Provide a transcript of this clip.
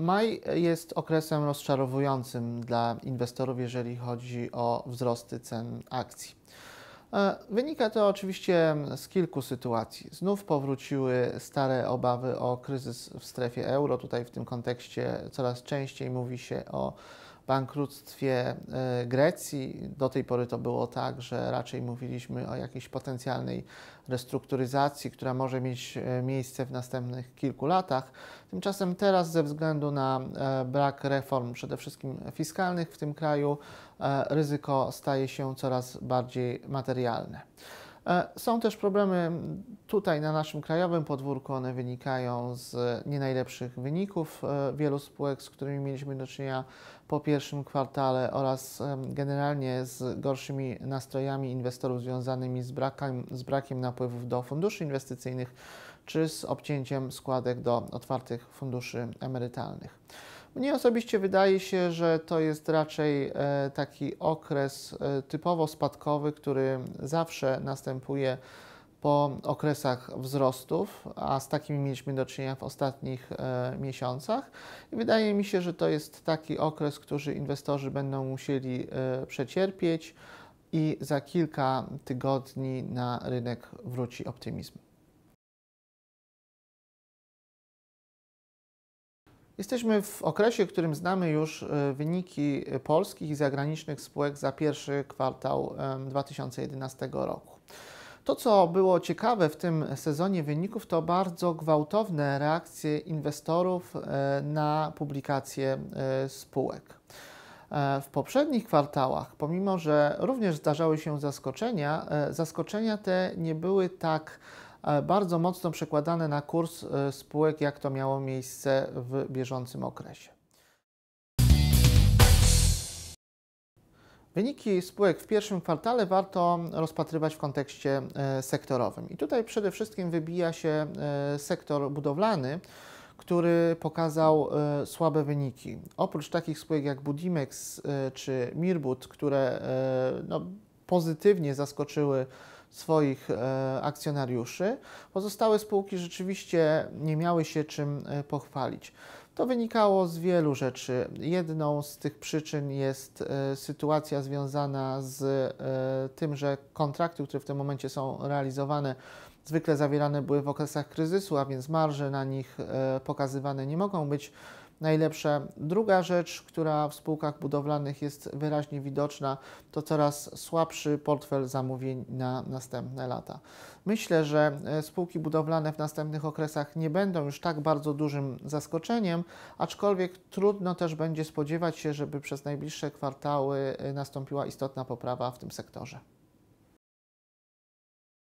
Maj jest okresem rozczarowującym dla inwestorów, jeżeli chodzi o wzrosty cen akcji. E, wynika to oczywiście z kilku sytuacji. Znów powróciły stare obawy o kryzys w strefie euro. Tutaj w tym kontekście coraz częściej mówi się o bankructwie e, Grecji. Do tej pory to było tak, że raczej mówiliśmy o jakiejś potencjalnej restrukturyzacji, która może mieć e, miejsce w następnych kilku latach. Tymczasem teraz ze względu na e, brak reform, przede wszystkim fiskalnych w tym kraju, ryzyko staje się coraz bardziej materialne. Są też problemy tutaj na naszym krajowym podwórku. One wynikają z nie najlepszych wyników wielu spółek, z którymi mieliśmy do czynienia po pierwszym kwartale oraz generalnie z gorszymi nastrojami inwestorów związanymi z brakiem, z brakiem napływów do funduszy inwestycyjnych czy z obcięciem składek do otwartych funduszy emerytalnych. Mnie osobiście wydaje się, że to jest raczej e, taki okres e, typowo spadkowy, który zawsze następuje po okresach wzrostów, a z takimi mieliśmy do czynienia w ostatnich e, miesiącach. Wydaje mi się, że to jest taki okres, który inwestorzy będą musieli przecierpieć i za kilka tygodni na rynek wróci optymizm. Jesteśmy w okresie, w którym znamy już e, wyniki polskich i zagranicznych spółek za pierwszy kwartał 2011 roku. To, co było ciekawe w tym sezonie wyników, to bardzo gwałtowne reakcje inwestorów e, na publikacje e, spółek. W poprzednich kwartałach, pomimo że również zdarzały się zaskoczenia, zaskoczenia te nie były tak bardzo mocno przekładane na kurs spółek, jak to miało miejsce w bieżącym okresie. Wyniki spółek w pierwszym kwartale warto rozpatrywać w kontekście e, sektorowym. I tutaj przede wszystkim wybija się e, sektor budowlany, który pokazał e, słabe wyniki. Oprócz takich spółek jak Budimex czy Mirbut, które no, pozytywnie zaskoczyły swoich akcjonariuszy, pozostałe spółki rzeczywiście nie miały się czym pochwalić. To wynikało z wielu rzeczy. Jedną z tych przyczyn jest e, sytuacja związana z e, tym, że kontrakty, które w tym momencie są realizowane, zwykle zawierane były w okresach kryzysu, a więc marże na nich e, pokazywane nie mogą być najlepsze. Druga rzecz, która w spółkach budowlanych jest wyraźnie widoczna, to coraz słabszy portfel zamówień na następne lata. Myślę, że e, spółki budowlane w następnych okresach nie będą już tak bardzo dużym zaskoczeniem, aczkolwiek trudno też będzie spodziewać się, żeby przez najbliższe kwartały e, nastąpiła istotna poprawa w tym sektorze.